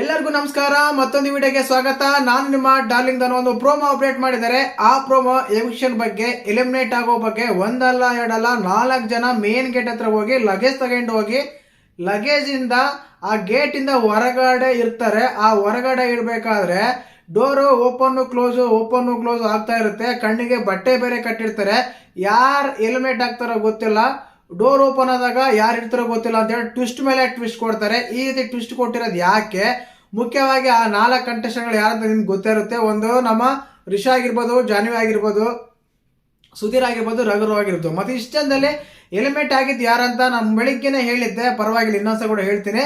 ಎಲ್ಲರಿಗೂ ನಮಸ್ಕಾರ, ಮತ್ತೊಂದು ವಿಡಿಯೋಗೆ ಸ್ವಾಗತ. ನಾನು ನಿಮ್ಮ ಡಾರ್ಲಿಂಗ್ ದನ ಒಂದು ಪ್ರೋಮೋ ಅಪ್ಡೇಟ್ ಮಾಡಿದ್ದಾರೆ. ಆ ಪ್ರೋಮೋ ಎವಿಕ್ಷನ್ ಬಗ್ಗೆ ಎಲಿಮಿನೇಟ್ ಆಗೋ ಬಗ್ಗೆ ಒಂದಲ್ಲ, ಎರಡಲ್ಲ, ನಾಲ್ಕು ಜನ ಮೇನ್ ಗೇಟ್ ಹತ್ರ ಹೋಗಿ ಲಗೇಜ್ ತಗೊಂಡು ಹೋಗಿ ಲಗೇಜ್ ಇಂದ ಆ ಗೇಟ್ ಇಂದ ಹೊರಗಡೆ ಇರ್ತಾರೆ. ಆ ಹೊರಗಡೆ ಇರ್ಬೇಕಾದ್ರೆ door open close open close ಆಗ್ತಾ ಇರುತ್ತೆ. ಕಣ್ಣಿಗೆ ಬಟ್ಟೆ ಬೇರೆ ಕಟ್ಟಿರ್ತಾರೆ. ಯಾರು ಎಲಿಮಿನೇಟ್ ಆಗ್ತಾರೋ ಗೊತ್ತಿಲ್ಲ. ಡೋರ್ ಓಪನ್ ಆದಾಗ ಯಾರು ಇರ್ತಾರೋ ಗೊತ್ತಿಲ್ಲ ಅಂತ ಹೇಳಿ ಟ್ವಿಸ್ಟ್ ಮೇಲೆ ಟ್ವಿಸ್ಟ್ ಕೊಡ್ತಾರೆ. ಈ ರೀತಿ ಟ್ವಿಸ್ಟ್ ಕೊಟ್ಟಿರೋದು ಯಾಕೆ? ಮುಖ್ಯವಾಗಿ ಆ ನಾಲ್ಕು ಕಂಟೆಸ್ಟೆಂಟ್ಗಳು ಯಾರಂತ ನಿಮ್ಗೆ ಗೊತ್ತೇ ಇರುತ್ತೆ. ಒಂದು ನಮ್ಮ ರಿಷಾ ಆಗಿರ್ಬೋದು, ಜಾನ್ವಿ ಆಗಿರ್ಬೋದು, ಸುಧೀರ್ ಆಗಿರ್ಬೋದು, ರಘು ಆಗಿರ್ಬೋದು. ಮತ್ತೆ ಇಷ್ಟಂದಲ್ಲಿ ಎಲಿಮೆಂಟ್ ಆಗಿದ್ದು ಯಾರಂತ ನಮ್ಮ ಬೆಳಿಗ್ಗೆನೆ ಹೇಳಿದ್ದೆ. ಪರವಾಗಿಲ್ಲ ಇನ್ನೊಂದ್ಸಲ ಕೂಡ ಹೇಳ್ತೀನಿ.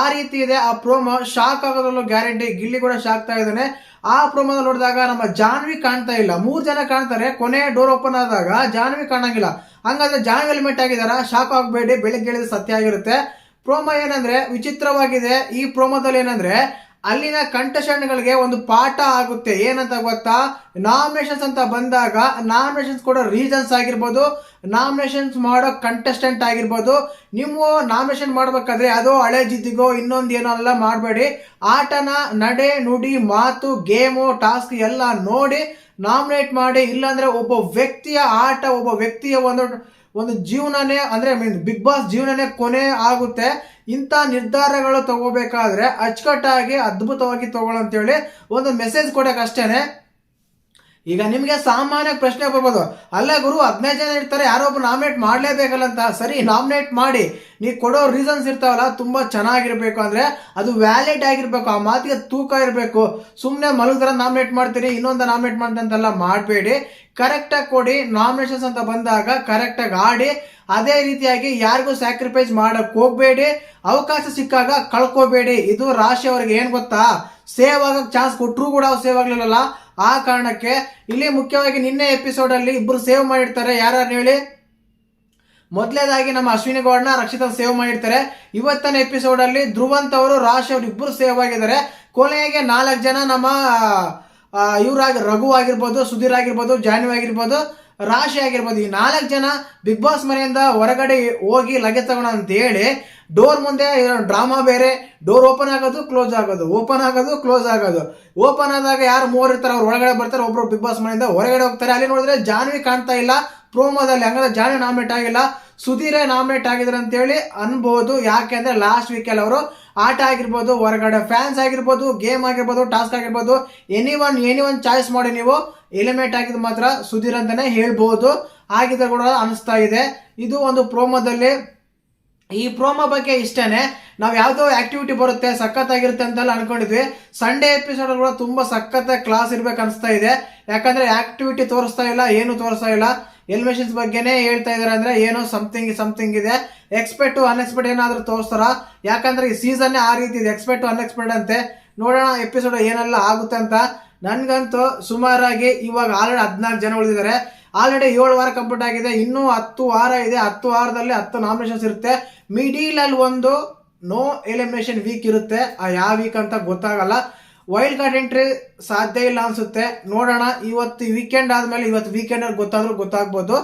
ಆ ರೀತಿ ಇದೆ, ಆ ಪ್ರೋಮೋ ಶಾಕ್ ಆಗೋದ್ರಲ್ಲೂ ಗ್ಯಾರಂಟಿ ಗಿಲ್ಲಿ ಕೂಡ ಶಾಕ್ ಆಗ್ತಾ ಇದ್ದಾನೆ. ಆ ಪ್ರೋಮೋದಲ್ಲಿ ನೋಡಿದಾಗ ನಮ್ಮ ಜಾನ್ವಿ ಕಾಣ್ತಾ ಇಲ್ಲ. ಮೂರು ಜನ ಕಾಣ್ತಾರೆ. ಕೊನೆ ಡೋರ್ ಓಪನ್ ಆದಾಗ ಜಾನ್ವಿ ಕಾಣಂಗಿಲ್ಲ. ಹಂಗಾದ್ರೆ ಜಾನ್ವಿ ಎಲಿಮೆಂಟ್ ಆಗಿದಾರ ಶಾಕ್ ಆಗಬೇಡಿ, ಬೆಳಿಗ್ಗೆ ಹೇಳಿದ ಸತ್ಯ ಆಗಿರುತ್ತೆ. ಪ್ರೋಮೋ ಏನಂದ್ರೆ, ವಿಚಿತ್ರವಾಗಿದೆ. ಈ ಪ್ರೋಮೋದಲ್ಲಿ ಏನಂದ್ರೆ, ಅಲ್ಲಿನ ಕಂಟೆಸ್ಟೆಂಟ್ಗಳಿಗೆ ಒಂದು ಪಾಠ ಆಗುತ್ತೆ. ಏನಂತ ಗೊತ್ತಾ? ನಾಮಿನೇಷನ್ಸ್ ಅಂತ ಬಂದಾಗ ನಾಮಿನೇಷನ್ಸ್ ಕೊಡೋ ರೀಸನ್ಸ್ ಆಗಿರ್ಬೋದು ನಾಮಿನೇಷನ್ಸ್ ಮಾಡೋ ಕಂಟೆಸ್ಟೆಂಟ್ ಆಗಿರ್ಬೋದು. ನೀವು ನಾಮಿನೇಷನ್ ಮಾಡ್ಬೇಕಾದ್ರೆ ಅದು ಹಳೆ ಜಿದ್ದಿಗೋ, ಇನ್ನೊಂದು ಏನೋ ಎಲ್ಲ ಮಾಡಬೇಡಿ. ಆಟನ ನಡೆ ನುಡಿ ಮಾತು ಗೇಮು ಟಾಸ್ಕ್ ಎಲ್ಲ ನೋಡಿ ನಾಮಿನೇಟ್ ಮಾಡಿ, ಇಲ್ಲಾಂದ್ರೆ ಒಬ್ಬ ವ್ಯಕ್ತಿಯ ಆಟ, ಒಬ್ಬ ವ್ಯಕ್ತಿಯ ಒಂದು ಒಂದು ಜೀವನನೇ, ಅಂದ್ರೆ ಮೀನ್ ಬಿಗ್ ಬಾಸ್ ಜೀವನನೇ ಕೊನೆ ಆಗುತ್ತೆ. ಇಂಥ ನಿರ್ಧಾರಗಳು ತಗೋಬೇಕಾದ್ರೆ ಅಚ್ಚುಕಟ್ಟಾಗಿ, ಅದ್ಭುತವಾಗಿ ತಗೊಳ್ಳೋ ಅಂತೇಳಿ ಒಂದು ಮೆಸೇಜ್ ಕೊಡಕ್ಕೆ ಅಷ್ಟೇನೆ. ಈಗ ನಿಮಗೆ ಸಾಮಾನ್ಯ ಪ್ರಶ್ನೆ ಬರ್ಬೋದು. ಅಲ್ಲ ಗುರು ಹದಿನೈದು ಜನ ಇರ್ತಾರೆ, ಯಾರೋ ನಾಮಿನೇಟ್ ಮಾಡಲೇಬೇಕಲ್ಲ ಅಂತ ಸರಿ ನಾಮಿನೇಟ್ ಮಾಡಿ. ನೀವು ಕೊಡೋ ರೀಸನ್ಸ್ ಇರ್ತಾವಲ್ಲ, ತುಂಬ ಚೆನ್ನಾಗಿರಬೇಕು ಅಂದರೆ ಅದು ವ್ಯಾಲಿಡ್ ಆಗಿರಬೇಕು, ಆ ಮಾತಿಗೆ ತೂಕ ಇರಬೇಕು. ಸುಮ್ಮನೆ ಮಲಗಿದ್ರೆ ನಾಮಿನೇಟ್ ಮಾಡ್ತೀರಿ, ಇನ್ನೊಂದು ನಾಮಿನೇಟ್ ಮಾಡ್ತಂತೆಲ್ಲ ಮಾಡಬೇಡಿ. ಕರೆಕ್ಟಾಗಿ ಕೊಡಿ ನಾಮಿನೇಷನ್ಸ್ ಅಂತ ಬಂದಾಗ ಕರೆಕ್ಟಾಗಿ ಆಡಿ. ಅದೇ ರೀತಿಯಾಗಿ ಯಾರಿಗೂ ಸ್ಯಾಕ್ರಿಫೈಸ್ ಮಾಡಕ್ ಹೋಗಬೇಡಿ. ಅವಕಾಶ ಸಿಕ್ಕಾಗ ಕಳ್ಕೋಬೇಡಿ. ಇದು ರಾಶಿ ಅವ್ರಿಗೆ ಏನು ಗೊತ್ತಾ? ಸೇವ್ ಆಗೋಕ್ಕೆ ಚಾನ್ಸ್ ಕೊಟ್ಟರೂ ಕೂಡ ಅವ್ರು ಸೇವ್ ಆಗಲಿಲ್ಲಲ್ಲ. ಆ ಕಾರಣಕ್ಕೆ ಇಲ್ಲಿ ಮುಖ್ಯವಾಗಿ ನಿನ್ನೆ ಎಪಿಸೋಡ್ ಅಲ್ಲಿ ಇಬ್ರು ಸೇವ್ ಮಾಡಿರ್ತಾರೆ. ಯಾರು ಹೇಳಿ? ಮೊದಲೇದಾಗಿ ನಮ್ಮ ಅಶ್ವಿನಿ ಗೌಡ್ನ ರಕ್ಷಿತ ಸೇವ್ ಮಾಡಿರ್ತಾರೆ. ಇವತ್ತಿನ ಎಪಿಸೋಡ್ ಅಲ್ಲಿ ಧ್ರುವಂತ್ ಅವರು, ರಾಶಿ ಅವರು ಇಬ್ಬರು ಸೇವ್ ಆಗಿದ್ದಾರೆ. ಕೊನೆಗೆ ನಾಲ್ಕು ಜನ ನಮ್ಮ ಇವರಾಗಿ ರಘು ಆಗಿರ್ಬೋದು, ಸುಧೀರ್ ಆಗಿರ್ಬೋದು, ಜಾನ್ವಿ ಆಗಿರ್ಬೋದು ರಾಶಿ ಆಗಿರ್ಬೋದು. ಈ ನಾಲ್ಕು ಜನ ಬಿಗ್ ಬಾಸ್ ಮನೆಯಿಂದ ಹೊರಗಡೆ ಹೋಗಿ ಲಗೆ ತಗೋಣ ಅಂತ ಹೇಳಿ ಡೋರ್ ಮುಂದೆ ಡ್ರಾಮಾ ಬೇರೆ, ಡೋರ್ ಓಪನ್ ಆಗೋದು, ಕ್ಲೋಸ್ ಆಗೋದು, ಓಪನ್ ಆಗೋದು, ಕ್ಲೋಸ್ ಆಗೋದು. ಓಪನ್ ಆದಾಗ ಯಾರು ಮೂವರು ಇರ್ತಾರೆ, ಅವ್ರು ಒಳಗಡೆ ಬರ್ತಾರೆ ಒಬ್ಬರು ಬಿಗ್ ಬಾಸ್ ಮನೆಯಿಂದ ಹೊರಗಡೆ ಹೋಗ್ತಾರೆ. ಅಲ್ಲಿ ನೋಡಿದ್ರೆ ಜಾನ್ವಿ ಕಾಣ್ತಾ ಇಲ್ಲ, ಪ್ರೋಮೋದಲ್ಲಿ ಹಂಗಾದ್ರೆ ಜಾನ್ವಿ ನಾಮಿನೇಟ್ ಆಗಿಲ್ಲ. ಸುಧೀರೇ ನಾಮಿನೇಟ್ ಆಗಿದ್ರು ಅಂತೇಳಿ ಅನ್ಬೋದು. ಯಾಕೆಂದ್ರೆ ಲಾಸ್ಟ್ ವೀಕಲ್ಲಿ ಅವರು ಆಟ ಆಗಿರ್ಬೋದು, ಹೊರಗಡೆ ಫ್ಯಾನ್ಸ್ ಆಗಿರ್ಬೋದು ಗೇಮ್ ಆಗಿರ್ಬೋದು ಟಾಸ್ಕ್ ಆಗಿರ್ಬೋದು any one any one choice ಮಾಡಿ ನೀವು ಎಲಿಮಿನೇಟ್ ಆಗಿದ್ದು ಮಾತ್ರ ಸುಧೀರ್ ಅಂತಾನೆ ಹೇಳ್ಬೋದು. ಆಗಿದೆ ಕೂಡ ಅನಿಸ್ತಾ ಇದೆ. ಇದು ಒಂದು ಪ್ರೋಮೋದಲ್ಲಿ ಈ ಪ್ರೋಮೋ ಬಗ್ಗೆ ಇಷ್ಟೇನೆ. ನಾವು ಯಾವುದೋ ಆಕ್ಟಿವಿಟಿ ಬರುತ್ತೆ, ಸಖತ್ತಾಗಿರುತ್ತೆ ಅಂತೆಲ್ಲ ಅನ್ಕೊಂಡಿದ್ವಿ. ಸಂಡೇ ಎಪಿಸೋಡ್ ಕೂಡ ತುಂಬಾ ಸಖತ್ತ ಕ್ಲಾಸ್ ಇರ್ಬೇಕು ಅನಿಸ್ತಾ ಇದೆ. ಯಾಕಂದ್ರೆ ಆಕ್ಟಿವಿಟಿ ತೋರಿಸ್ತಾ ಇಲ್ಲ, ಏನು ತೋರಿಸ್ತಾ ಇಲ್ಲ. ಎಲಿಮಿನೇಷನ್ಸ್ ಬಗ್ಗೆನೇ ಹೇಳ್ತಾ ಇದಾರೆ ಅಂದ್ರೆ ಏನೋ ಸಮಥಿಂಗ್ ಸಮಥಿಂಗ್ ಇದೆ. ಎಕ್ಸ್ಪೆಕ್ಟ್ ಅನ್ಎಕ್ಸ್ಪೆಕ್ಟ್ ಏನಾದರೂ ತೋರಿಸ್ತಾರ? ಯಾಕಂದ್ರೆ ಈ ಸೀಸನ್ ಆ ರೀತಿ ಇದೆ. ಎಕ್ಸ್ಪೆಕ್ಟ್ ಅನ್ಎಕ್ಸ್ಪೆಕ್ಟ್ ಅಂತೆ. ನೋಡೋಣ ಎಪಿಸೋಡ್ ಏನೆಲ್ಲ ಆಗುತ್ತೆ ಅಂತ. ನನ್ಗಂತೂ ಸುಮಾರಾಗಿ ಇವಾಗ ಆಲ್ರೆಡಿ ಹದಿನಾಲ್ಕು ಜನ ಉಳಿದಿದ್ದಾರೆ. ಆಲ್ರೆಡಿ ಏಳು ವಾರ ಕಂಪ್ಲೀಟ್ ಆಗಿದೆ. ಇನ್ನೂ ಹತ್ತು ವಾರ ಇದೆ. ಹತ್ತು ವಾರದಲ್ಲಿ ಹತ್ತು ನಾಮಿನೇಷನ್ಸ್ ಇರುತ್ತೆ. ಮಿಡಿಲ್ ಅಲ್ಲಿ ಒಂದು ನೋ ಎಲಿಮಿನೇಷನ್ ವೀಕ್ ಇರುತ್ತೆ. ಆ ಯಾವ ವೀಕ್ ಅಂತ ಗೊತ್ತಾಗಲ್ಲ. ವೈಲ್ಡ್ ಕಾರ್ಡ್ ಎಂಟ್ರಿ ಸಾಧ್ಯ ಇಲ್ಲ ಅನ್ಸುತ್ತೆ. ನೋಡೋಣ, ಇವತ್ತು ವೀಕೆಂಡ್ ಆದ್ಮೇಲೆ ಇವತ್ತು ವೀಕೆಂಡ್ ಅಲ್ಲಿ ಗೊತ್ತಾದ್ರೂ ಗೊತ್ತಾಗ್ಬೋದು.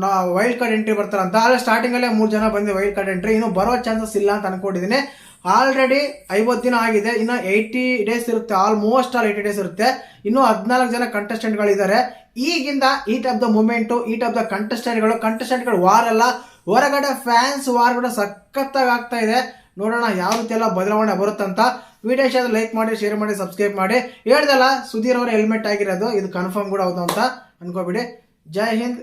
ನಾ ವೈಲ್ಡ್ ಕಾರ್ಡ್ ಎಂಟ್ರಿ ಬರ್ತಾರೆ ಅಂತ. ಆದ್ರೆ ಸ್ಟಾರ್ಟಿಂಗ್ ಅಲ್ಲೇ ಮೂರು ಜನ ಬಂದಿದೆ ವೈಲ್ಡ್ ಕಾರ್ಡ್ ಎಂಟ್ರಿ ಇನ್ನು ಬರೋ ಚಾನ್ಸಸ್ ಇಲ್ಲ ಅಂತ ಅನ್ಕೊಂಡಿದ್ದೀನಿ ಆಲ್ರೆಡಿ ಐವತ್ತು ದಿನ ಆಗಿದೆ. ಇನ್ನು ಏಯ್ಟಿ ಡೇಸ್ ಇರುತ್ತೆ. ಆಲ್ಮೋಸ್ಟ್ ಆಲ್ ಏಯ್ಟಿ ಡೇಸ್ ಇರುತ್ತೆ. ಇನ್ನು ಹದಿನಾಲ್ಕು ಜನ ಕಂಟೆಸ್ಟೆಂಟ್ಗಳಿದ್ದಾರೆ ಈಗಿಂದ heat of the moment heat of the ಕಂಟೆಸ್ಟೆಂಟ್ಗಳು ಕಂಟೆಸ್ಟೆಂಟ್ಗಳು ವಾರ್ ಅಲ್ಲ. ಹೊರಗಡೆ ಫ್ಯಾನ್ಸ್ ವಾರ್ ಕೂಡ ಸಖತ್ತಾಗಿ ಆಗ್ತಾ ಇದೆ. ನೋಡೋಣ ಯಾವ ರೀತಿ ಎಲ್ಲ ಬದಲಾವಣೆ ಬರುತ್ತಂತ. ವಿಡಿಯೋ ಇಷ್ಟ ಲೈಕ್ ಮಾಡಿ ಶೇರ್ ಮಾಡಿ ಸಬ್ಸ್ಕ್ರೈಬ್ ಮಾಡಿ. ಹೇಳ್ದಲ್ಲ, ಸುಧೀರ್ ಅವರ ಹೆಲ್ಮೆಟ್ ಆಗಿರೋದು, ಇದು ಕನ್ಫರ್ಮ್ ಕೂಡ ಹೌದು ಅಂತ ಅನ್ಕೋಬಿಡಿ. ಜೈ ಹಿಂದ್.